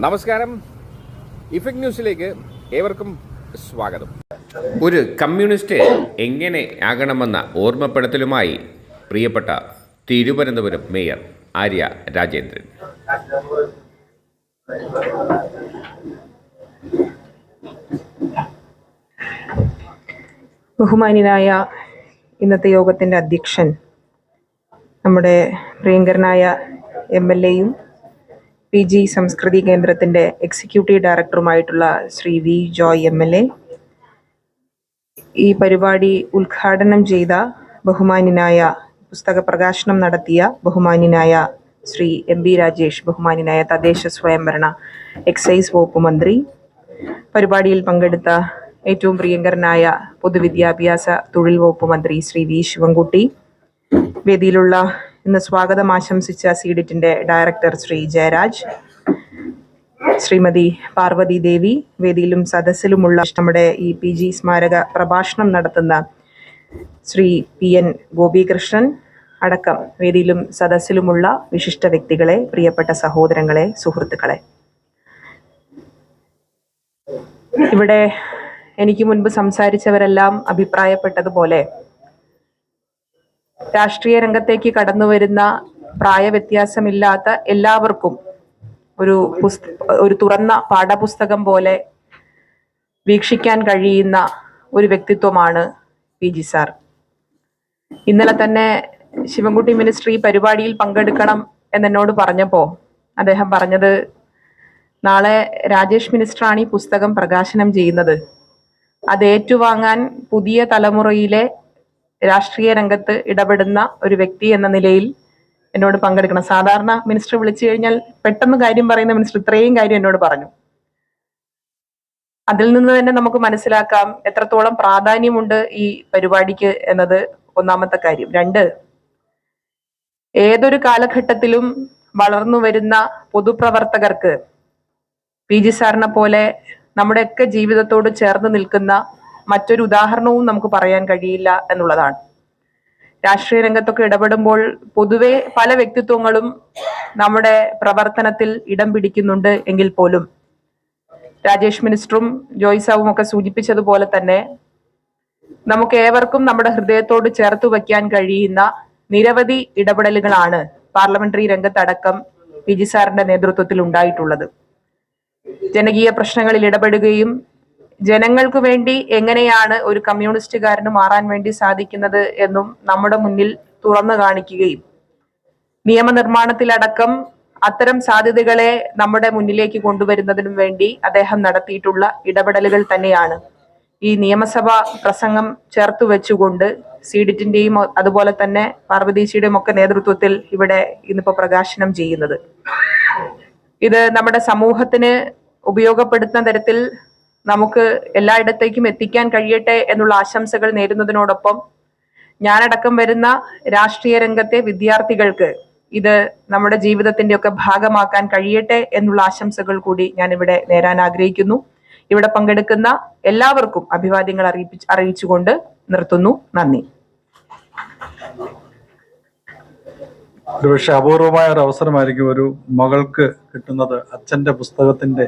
നമസ്കാരം. ഇഫക്ട് ന്യൂസിലേക്ക് ഏവർക്കും സ്വാഗതം. ഒരു കമ്മ്യൂണിസ്റ്റ് എങ്ങനെ ആകണമെന്ന ഓർമ്മപ്പെടുത്തലുമായി പ്രിയപ്പെട്ട തിരുവനന്തപുരം മേയർ ആര്യ രാജേന്ദ്രൻ. ബഹുമാന്യനായ ഇന്നത്തെ യോഗത്തിന്റെ അധ്യക്ഷൻ നമ്മുടെ പ്രിയങ്കരനായ എം എൽ എയും പി ജി സംസ്കൃതി കേന്ദ്രത്തിന്റെ executive ഡയറക്ടറുമായിട്ടുള്ള Shri V Joy M L A. ഈ പരിപാടി ഉദ്ഘാടനം ചെയ്ത ബഹുമാന്യനായ പുസ്തക പ്രകാശനം നടത്തിയ ബഹുമാന്യനായ ശ്രീ എം ബി രാജേഷ് ബഹുമാന്യനായ തദ്ദേശ സ്വയംഭരണ എക്സൈസ് വകുപ്പ് മന്ത്രി. പരിപാടിയിൽ പങ്കെടുത്ത ഏറ്റവും പ്രിയങ്കരനായ പൊതുവിദ്യാഭ്യാസ തൊഴിൽ വകുപ്പ് മന്ത്രി ശ്രീ വി ശിവൻകുട്ടി. വേദിയിലുള്ള ഇന്ന് സ്വാഗതം ആശംസിച്ച സീഡിറ്റിന്റെ ഡയറക്ടർ ശ്രീ ജയരാജ് ശ്രീമതി പാർവതി ദേവി വേദിയിലും സദസ്സിലുമുള്ള നമ്മുടെ ഈ പി ജി സ്മാരക പ്രഭാഷണം നടത്തുന്ന ശ്രീ പി എൻ ഗോപികൃഷ്ണൻ അടക്കം വേദിയിലും സദസ്സിലുമുള്ള വിശിഷ്ട വ്യക്തികളെ പ്രിയപ്പെട്ട സഹോദരങ്ങളെ സുഹൃത്തുക്കളെ. ഇവിടെ എനിക്ക് മുൻപ് സംസാരിച്ചവരെല്ലാം അഭിപ്രായപ്പെട്ടതുപോലെ രാഷ്ട്രീയ രംഗത്തേക്ക് കടന്നു വരുന്ന പ്രായവ്യത്യാസമില്ലാത്ത എല്ലാവർക്കും ഒരു ഒരു തുറന്ന പാഠപുസ്തകം പോലെ വീക്ഷിക്കാൻ കഴിയുന്ന ഒരു വ്യക്തിത്വമാണ് പി ജി സാർ. ഇന്നലെ തന്നെ ശിവൻകുട്ടി മിനിസ്ട്രി പരിപാടിയിൽ പങ്കെടുക്കണം എന്നെന്നോട് പറഞ്ഞപ്പോൾ അദ്ദേഹം പറഞ്ഞത് നാളെ രാജേഷ് മിനിസ്റ്ററാണ് ഈ പുസ്തകം പ്രകാശനം ചെയ്യുന്നത്. അത് ഏറ്റുവാങ്ങാൻ പുതിയ തലമുറയിലെ രാഷ്ട്രീയ രംഗത്ത് ഇടപെടുന്ന ഒരു വ്യക്തി എന്ന നിലയിൽ എന്നോട് പങ്കെടുക്കണം. സാധാരണ മിനിസ്റ്റർ വിളിച്ചു കഴിഞ്ഞാൽ പെട്ടെന്ന് കാര്യം പറയുന്ന മിനിസ്റ്റർ ഇത്രയും കാര്യം എന്നോട് പറഞ്ഞു. അതിൽ നിന്ന് തന്നെ നമുക്ക് മനസ്സിലാക്കാം എത്രത്തോളം പ്രാധാന്യമുണ്ട് ഈ പരിപാടിക്ക് എന്നത് ഒന്നാമത്തെ കാര്യം. രണ്ട് ഏതൊരു കാലഘട്ടത്തിലും വളർന്നു വരുന്ന പൊതുപ്രവർത്തകർക്ക് പി ജി സാറിനെ പോലെ നമ്മുടെയൊക്കെ ജീവിതത്തോട് ചേർന്ന് നിൽക്കുന്ന മറ്റൊരു ഉദാഹരണവും നമുക്ക് പറയാൻ കഴിയില്ല എന്നുള്ളതാണ്. രാഷ്ട്രീയ രംഗത്തൊക്കെ ഇടപെടുമ്പോൾ പൊതുവെ പല വ്യക്തിത്വങ്ങളും നമ്മുടെ പ്രവർത്തനത്തിൽ ഇടം പിടിക്കുന്നുണ്ട് എങ്കിൽ പോലും. രാജേഷ് മിനിസ്റ്ററും ജോയ്സാവും ഒക്കെ സൂചിപ്പിച്ചതുപോലെ തന്നെ നമുക്ക് ഏവർക്കും നമ്മുടെ ഹൃദയത്തോട് ചേർത്ത് വയ്ക്കാൻ കഴിയുന്ന നിരവധി ഇടപെടലുകളാണ് പാർലമെന്ററി രംഗത്തടക്കം പി ജി സാറിന്റെ നേതൃത്വത്തിൽ ഉണ്ടായിട്ടുള്ളത്. ജനകീയ പ്രശ്നങ്ങളിൽ ഇടപെടുകയും ജനങ്ങൾക്ക് വേണ്ടി എങ്ങനെയാണ് ഒരു കമ്മ്യൂണിസ്റ്റുകാരന് മാറാൻ വേണ്ടി സാധിക്കുന്നത് എന്നും നമ്മുടെ മുന്നിൽ തുറന്നു കാണിക്കുകയും നിയമനിർമ്മാണത്തിലടക്കം അത്തരം സാധ്യതകളെ നമ്മുടെ മുന്നിലേക്ക് കൊണ്ടുവരുന്നതിനും വേണ്ടി അദ്ദേഹം നടത്തിയിട്ടുള്ള ഇടപെടലുകൾ തന്നെയാണ്. ഈ നിയമസഭ പ്രസംഗം ചേർത്ത് വെച്ചുകൊണ്ട് സീഡിറ്റിന്റെയും അതുപോലെ തന്നെ പാർവതീശിയുടെയും ഒക്കെ നേതൃത്വത്തിൽ ഇവിടെ ഇന്നിപ്പോ പ്രകാശനം ചെയ്യുന്നത്. ഇത് നമ്മുടെ സമൂഹത്തിന് ഉപയോഗപ്പെടുത്തുന്ന തരത്തിൽ നമുക്ക് എല്ലായിടത്തേക്കും എത്തിക്കാൻ കഴിയട്ടെ എന്നുള്ള ആശംസകൾ നേരുന്നതിനോടൊപ്പം ഞാനടക്കം വരുന്ന രാഷ്ട്രീയ രംഗത്തെ വിദ്യാർത്ഥികൾക്ക് ഇത് നമ്മുടെ ജീവിതത്തിന്റെ ഒക്കെ ഭാഗമാക്കാൻ കഴിയട്ടെ എന്നുള്ള ആശംസകൾ കൂടി ഞാൻ ഇവിടെ നേരാൻ ആഗ്രഹിക്കുന്നു. ഇവിടെ പങ്കെടുക്കുന്ന എല്ലാവർക്കും അഭിവാദ്യങ്ങൾ അറിയിപ്പിച്ച് അറിയിച്ചുകൊണ്ട് നിർത്തുന്നു. നന്ദി. ഒരുപക്ഷെ അപൂർവമായ ഒരു അവസരമായിരിക്കും ഒരു മകൾക്ക് കിട്ടുന്നത് അച്ഛന്റെ പുസ്തകത്തിന്റെ